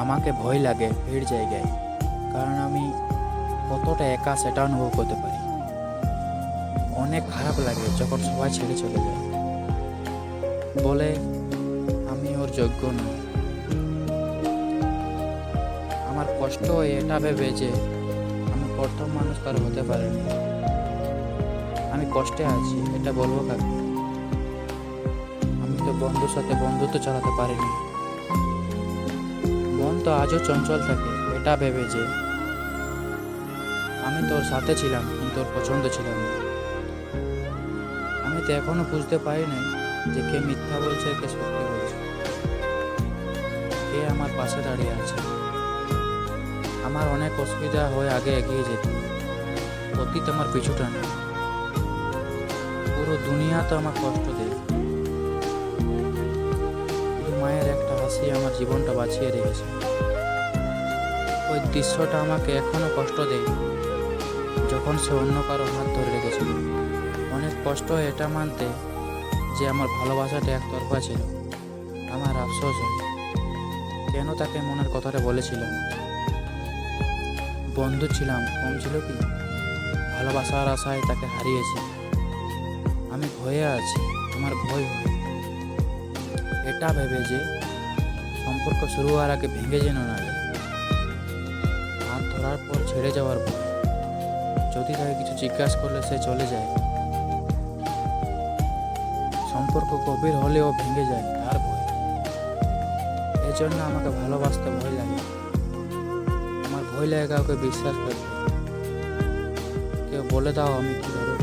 আমাকে ভয় লাগে ভিড় জায়গায়, কারণ আমি কতটা একা সেটা অনুভব করতে পারি। অনেক খারাপ লাগে যখন সবাই ছেড়ে চলে যায়। বলে, আমি ওর যোগ্য নই আমার কষ্ট এটা ভেবে যে, আমি প্রথম মানুষ কারও হতে পারিনি। আমি কষ্টে আছি, এটা বলব কাকে? আমি তো বন্ধুর সাথে বন্ধুত্ব চালাতে পারিনি। মন তো আজও চঞ্চল থাকে, এটা ভেবে যে আমি তোর সাথে ছিলাম, কিন্তু তোর পছন্দ ছিলাম না। আমি তো এখনও বুঝতে পারি নাই যে কে মিথ্যা বলছে, কে সত্যি বলছে। কে আমার পাশে দাঁড়িয়ে আছে। আমার অনেক অসুবিধা হয়ে আগে এগিয়ে যেত। অতীত আমার পিছুটা নেই পুরো দুনিয়া তো আমার কষ্ট দেয়। হাসি আমার জীবনটা বাঁচিয়ে রেখেছে। ওই দৃশ্যটা আমাকে এখনও কষ্ট দেয়, যখন সে অন্য কারও হাত ধরে রেখেছিল। অনেক কষ্ট এটা মানতে যে আমার ভালোবাসাটা একতরফা ছিল। আমার আফসোস হয়। কেন তাকে মনের কথাটা বলেছিলাম? বন্ধু ছিলাম, কম ছিল কি? ভালোবাসার আশায় তাকে হারিয়েছি। আমি ভয়ে আছি, আমার ভয় হয়। এটা ভেবে যে সম্পর্ক শুরু হওয়ার আগে ভেঙে যেন না যায়। হাত ধরার পর ছেড়ে যাওয়ার পর, যদি তাকে কিছু জিজ্ঞাসা করলে সে চলে যায়। সম্পর্ক গভীর হলেও ভেঙে যায়, তার ভয়। এজন্য আমাকে ভালোবাসতে ভয় লাগে। আমার ভয় লাগে কাউকে বিশ্বাস করতে। কেউ বলে দাও আমি কীভাবে